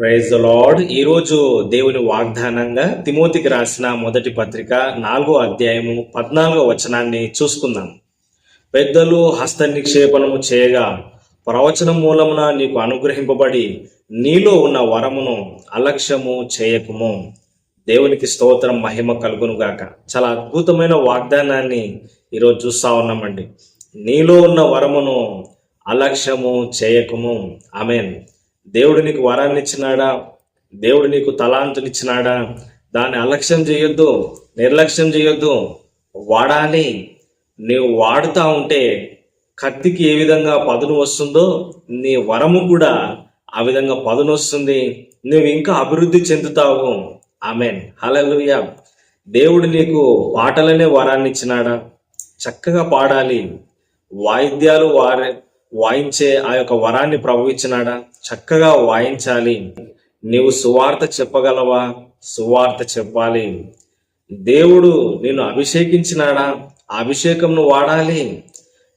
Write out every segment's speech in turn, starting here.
Praise the lord ఈరోజు దేవుని వాగ్దానంగా తిమోతికి రాసిన మొదటి పత్రిక నాలుగో అధ్యాయము పద్నాలుగో వచనాన్ని చూసుకుందాం. పెద్దలు హస్త నిక్షేపణము చేయగా ప్రవచనం మూలమున నీకు అనుగ్రహింపబడి నీలో ఉన్న వరమును అలక్ష్యము చేయకుము. దేవునికి స్తోత్రం మహిమ కలుగును గాక. చాలా అద్భుతమైన వాగ్దానాన్ని ఈరోజు చూస్తా ఉన్నామండి. నీలో ఉన్న వరమును అలక్ష్యము చేయకుము. ఆమెన్. దేవుడు నీకు వరాన్ని ఇచ్చినాడా దేవుడు నీకు తలాంతునిచ్చినాడా? దాన్ని అలక్ష్యం చేయొద్దు నిర్లక్ష్యం చేయొద్దు. వాడాలి. నీవు వాడుతా ఉంటే కత్తికి ఏ విధంగా పదును వస్తుందో నీ వరము కూడా ఆ విధంగా పదును వస్తుంది. నువ్వు ఇంకా అభివృద్ధి చెందుతావు. ఆమెన్. హల్లెలూయా. దేవుడు నీకు పాటలనే వరాన్ని ఇచ్చినాడా చక్కగా పాడాలి. వాయిద్యాలు వారే వాయించే ఆ యొక్క వరాన్ని ప్రభవించినాడా చక్కగా వాయించాలి. నీవు సువార్త చెప్పగలవా? సువార్త చెప్పాలి. దేవుడు నిన్ను అభిషేకించినాడా? అభిషేకంను వాడాలి.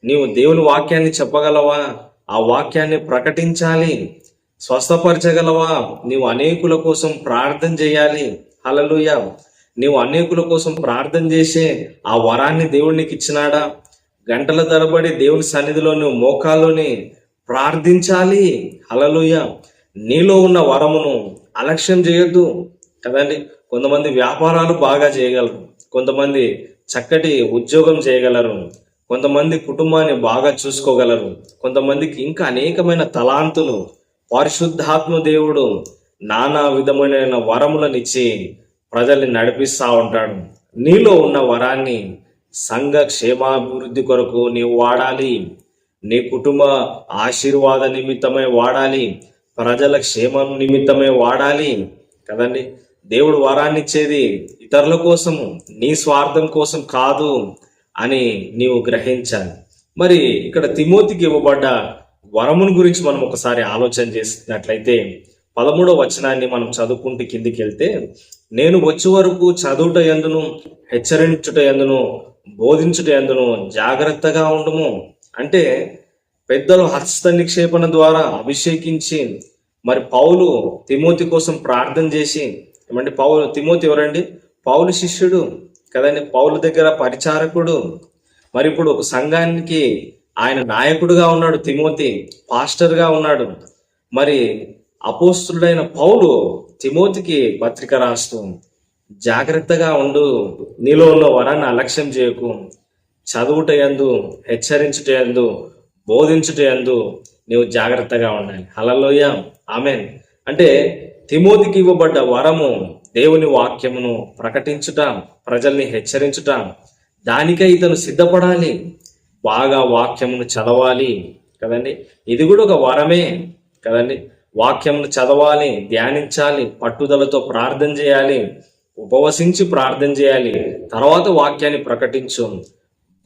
నీవు దేవుని వాక్యాన్ని చెప్పగలవా? ఆ వాక్యాన్ని ప్రకటించాలి. స్వస్థపరచగలవా? నీవు అనేకుల కోసం ప్రార్థన చేయాలి. హలలుయ నీవు అనేకుల కోసం ప్రార్థన చేసే ఆ వరాన్ని దేవుడికి ఇచ్చినాడా? గంటల తరబడి దేవుని సన్నిధిలోని మోకాలోని మోకాల్లోని ప్రార్థించాలి. అలలుయ నీలో ఉన్న వరమును అలక్ష్యం చేయొద్దు. కదండి? కొంతమంది వ్యాపారాలు బాగా చేయగలరు. కొంతమంది చక్కటి ఉద్యోగం చేయగలరు. కొంతమంది కుటుంబాన్ని బాగా చూసుకోగలరు. కొంతమందికి ఇంకా అనేకమైన తలాంతులు. పరిశుద్ధాత్మ దేవుడు నానా విధమైన వరములనిచ్చి ప్రజల్ని నడిపిస్తూ ఉంటాడు. నీలో ఉన్న వరాన్ని సంఘ క్షేమాభివృద్ధి కొరకు నీవు వాడాలి. నీ కుటుంబ ఆశీర్వాద నిమిత్తమే వాడాలి. ప్రజల క్షేమం నిమిత్తమే వాడాలి. కదండి? దేవుడు వరాన్ని ఇచ్చేది ఇతరుల కోసము నీ స్వార్థం కోసం కాదు అని నీవు గ్రహించాలి. మరి ఇక్కడ తిమోతికి ఇవ్వబడ్డ వరమును గురించి మనం ఒకసారి ఆలోచన చేసినట్లయితే పదమూడవ వచనాన్ని మనం చదువుకుంటూ కిందికి వెళ్తే నేను వచ్చే వరకు చదువుట ఎందును హెచ్చరించుట ఎందును బోధించుట ఎందును జాగ్రత్తగా ఉండము. అంటే పెద్దలు హస్త నిక్షేపణ ద్వారా అభిషేకించి మరి పౌలు తిమోతి కోసం ప్రార్థన చేసి ఏమంటే పౌలు తిమోతి ఎవరండి? పౌలు శిష్యుడు కదండి పౌలు దగ్గర పరిచారకుడు. మరి ఇప్పుడు సంఘానికి ఆయన నాయకుడుగా ఉన్నాడు తిమోతి పాస్టర్గా ఉన్నాడు. మరి అపోస్తుడైన పౌలు తిమోతికి పత్రిక రాస్తూ జాగ్రత్తగా ఉండు. నీలో ఉన్న వరాన్ని అలక్ష్యం చేయకు. చదువుట ఎందు హెచ్చరించుట ఎందు బోధించుట ఎందు నీవు జాగ్రత్తగా ఉండాలి. హలలోయ ఆమెన్. అంటే తిమోతికి ఇవ్వబడ్డ వరము దేవుని వాక్యమును ప్రకటించుట ప్రజల్ని హెచ్చరించుట దానికై ఇతను సిద్ధపడాలి. బాగా వాక్యమును చదవాలి. కదండి? ఇది కూడా ఒక వరమే. కదండి? వాక్యమును చదవాలి ధ్యానించాలి పట్టుదలతో ప్రార్థన చేయాలి. ఉపవసించి ప్రార్థన చేయాలి. తర్వాత వాక్యాన్ని ప్రకటించు.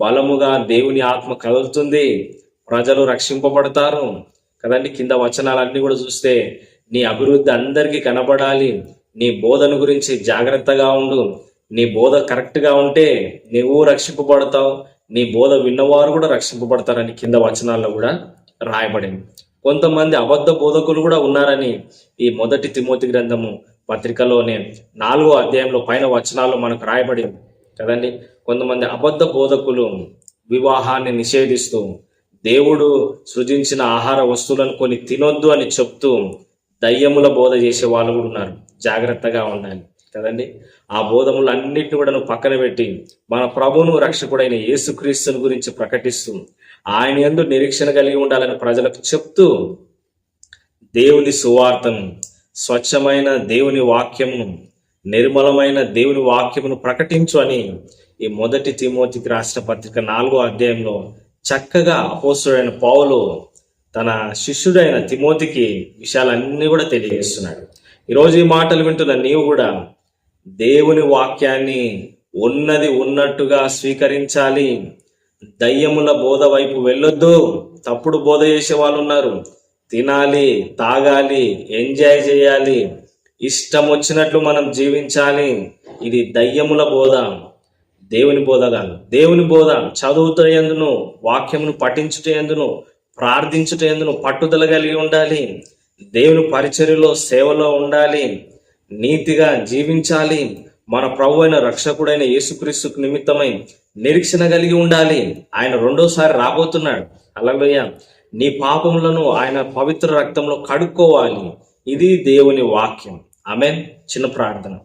బలముగా దేవుని ఆత్మ కదులుతుంది. ప్రజలు రక్షింపబడతారు. కదండి కింద వచనాలన్నీ కూడా చూస్తే నీ అభివృద్ధి అందరికీ కనబడాలి. నీ బోధన గురించి జాగ్రత్తగా ఉండు. నీ బోధ కరెక్ట్గా ఉంటే నువ్వు రక్షింపబడతావు. నీ బోధ విన్నవారు కూడా రక్షింపబడతారని కింద వచనాల్లో కూడా రాయబడింది. కొంతమంది అబద్ధ బోధకులు కూడా ఉన్నారని ఈ మొదటి తిమోతి గ్రంథము పత్రికలోనే నాలుగో అధ్యాయంలో పైన వచనాల్లో మనకు రాయబడింది కదండి? కొంతమంది అబద్ధ బోధకులు వివాహాన్ని నిషేధిస్తూ దేవుడు సృజించిన ఆహార వస్తువులను కొన్ని తినొద్దు అని చెప్తూ దయ్యముల బోధ చేసే వాళ్ళు కూడా ఉన్నారు. జాగ్రత్తగా ఉండాలి. కదండి? ఆ బోధములు అన్నిటిని కూడా నువ్వు పక్కన పెట్టి మన ప్రభును రక్షకుడైన యేసుక్రీస్తుని గురించి ప్రకటిస్తూ ఆయన ఎందు నిరీక్షణ కలిగి ఉండాలని ప్రజలకు చెప్తూ దేవుని సువార్తను స్వచ్ఛమైన దేవుని వాక్యమును నిర్మలమైన దేవుని వాక్యమును ప్రకటించు అని ఈ మొదటి తిమోతికి రాష్ట్ర పత్రిక నాలుగో అధ్యాయంలో చక్కగా అపోసుడైన పౌలు తన శిష్యుడైన తిమోతికి విషయాలన్నీ కూడా తెలియజేస్తున్నాడు. ఈరోజు ఈ మాటలు వింటున్న నీవు కూడా దేవుని వాక్యాన్ని ఉన్నది ఉన్నట్టుగా స్వీకరించాలి. దయ్యముల బోధ వైపు వెళ్ళొద్దు. తప్పుడు బోధ చేసే వాళ్ళు ఉన్నారు. తినాలి తాగాలి ఎంజాయ్ చేయాలి ఇష్టం వచ్చినట్లు మనం జీవించాలి. ఇది దయ్యముల బోధ. దేవుని బోధ కాదు. దేవుని బోధ చదువుతో ఎందును వాక్యమును పఠించుట ఎందును ప్రార్థించుట ఎందును పట్టుదల కలిగి ఉండాలి. దేవుని పరిచర్యలో సేవలో ఉండాలి. నీతిగా జీవించాలి. మన ప్రభు అయిన రక్షకుడైన యేసుక్రీస్తుకు నిమిత్తమై నిరీక్షణ కలిగి ఉండాలి. ఆయన రెండోసారి రాబోతున్నాడు. అలలోయ నీ పాపములను ఆయన పవిత్ర రక్తంలో కడుక్కోవాలి. ఇది దేవుని వాక్యం. ఆమె చిన్న ప్రార్థన.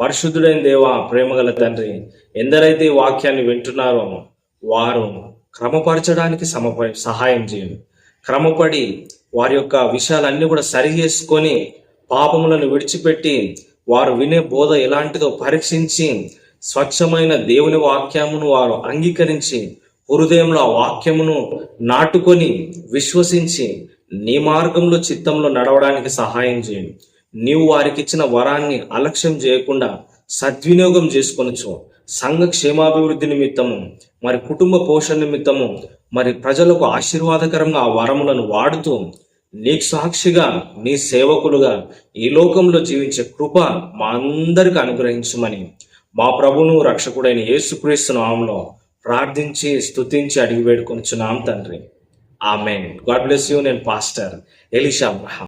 పరిశుద్ధుడైన దేవ ప్రేమగల తండ్రి ఎందరైతే ఈ వాక్యాన్ని వింటున్నారో వారు క్రమపరచడానికి సమప సహాయం చేయండి. క్రమపడి వారి యొక్క విషయాలన్నీ కూడా సరి చేసుకొని పాపములను విడిచిపెట్టి వారు వినే బోధ ఎలాంటిదో పరీక్షించి స్వచ్ఛమైన దేవుని వాక్యమును వారు అంగీకరించి హృదయంలో ఆ వాక్యమును నాటుకొని విశ్వసించి నీ మార్గంలో చిత్తంలో నడవడానికి సహాయం చేయండి. నీవు వారికి ఇచ్చిన వరాన్ని అలక్ష్యం చేయకుండా సద్వినియోగం చేసుకొనొచ్చు. సంఘ క్షేమాభివృద్ధి నిమిత్తము మరి కుటుంబ పోషణ నిమిత్తము మరి ప్రజలకు ఆశీర్వాదకరంగా ఆ వరములను వాడుతూ నీకు సాక్షిగా నీ సేవకులుగా ఈ లోకంలో జీవించే కృప మా అందరికి అనుగ్రహించమని మా ప్రభును రక్షకుడైన యేసుక్రీస్తు నామంలో ప్రార్థించి స్తుతించి అడిగి వేడుకొనిచున్నాం తండ్రి. ఆమెన్. God bless you. నేను పాస్టర్ ఎలిషా అబ్రహాం.